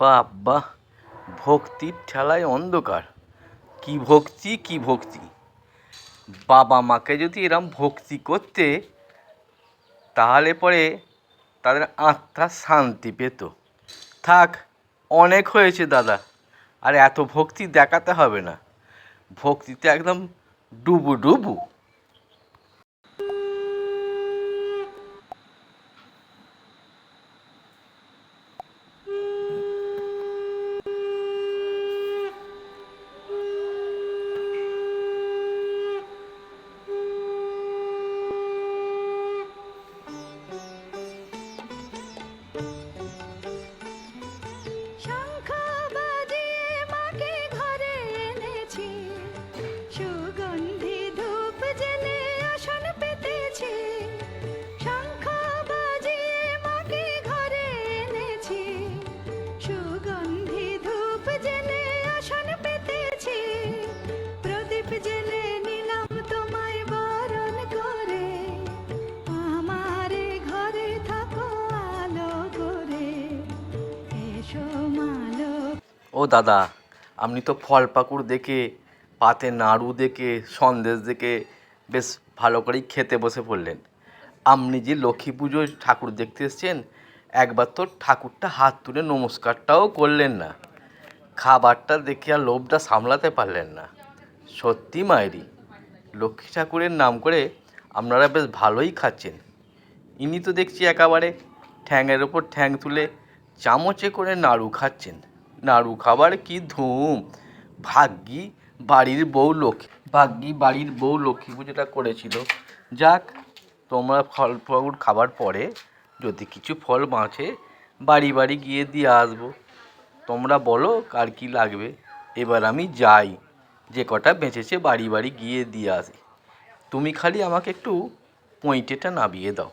বাবা ভক্তির ঠেলায় অন্ধকার। কি ভক্তি কি ভক্তি? বাবা মাকে যদি এরম ভক্তি করতে, তাহলে পরে তাদের আত্মা শান্তি পেত। থাক, অনেক হয়েছে দাদা, আর এত ভক্তি দেখাতে হবে না। ভক্তিতে একদম ডুবু ডুবু 嗯。ও দাদা, আপনি তো ফল পাকুড় দেখে, পাতে নাড়ু দেখে, সন্দেশ দেখে বেশ ভালো করেই খেতে বসে পড়লেন। আপনি যে লক্ষ্মী পুজোয় ঠাকুর দেখতে এসছেন, একবার তো ঠাকুরটা হাত তুলে নমস্কারটাও করলেন না। খাবারটা দেখে আর লোভটা সামলাতে পারলেন না। সত্যি মায়েরি লক্ষ্মী ঠাকুরের নাম করে আপনারা বেশ ভালোই খাচ্ছেন। ইনি তো দেখছি একেবারে ঠ্যাংয়ের ওপর ঠ্যাং তুলে চামচে করে নাড়ু খাচ্ছেন। নাড়ু খাবার কি ধুম? ভাগ্যি বাড়ির বউ লক্ষ্মী, ভাগ্যি বাড়ির বউ লক্ষ্মী পুজোটা করেছিল। যাক, তোমরা ফল ফল খাবার পরে যদি কিছু ফল বাঁচে, বাড়ি বাড়ি গিয়ে দিয়ে আসব। তোমরা বলো কার কি লাগবে। এবার আমি যাই। যে কটা বেঁচেছে বাড়ি বাড়ি গিয়ে দিয়ে আসি। তুমি খালি আমাকে একটু পঁইটেটা নাবিয়ে দাও।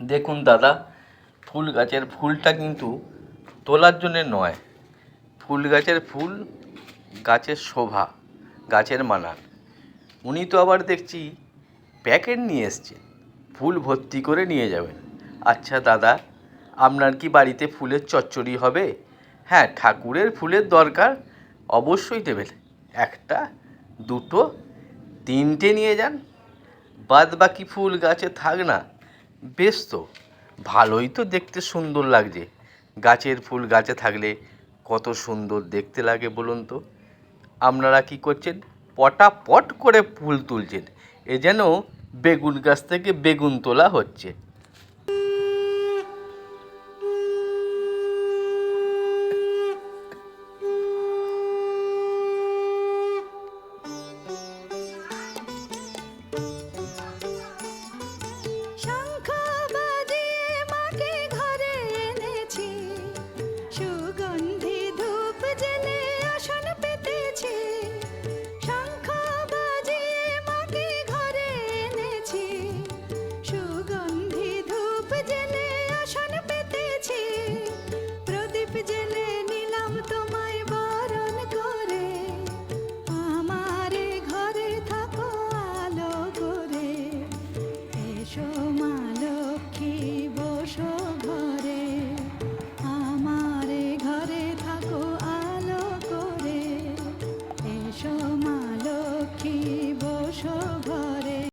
দেখুন দাদা, ফুল গাছের ফুলটা কিন্তু তোলার জন্যে নয়। ফুল গাছের ফুল গাছের শোভা, গাছের মানান উনি তো আবার দেখছি প্যাকেট নিয়ে এসছেন, ফুল ভর্তি করে নিয়ে যাবেন। আচ্ছা দাদা, আপনার কি বাড়িতে ফুলের চচ্চড়ি হবে? হ্যাঁ ঠাকুরের ফুলের দরকার অবশ্যই দেবেন। একটা, দুটো, তিনটে নিয়ে যান। বাদ বাকি ফুল গাছে থাক না। বেশ তো, ভালোই তো দেখতে সুন্দর লাগছে। গাছের ফুল গাছে থাকলে কত সুন্দর দেখতে লাগে বলুন তো। আপনারা কি করছেন? পটাপট করে ফুল তুলছেন। এ যেন বেগুন গাছ থেকে বেগুন তোলা হচ্ছে।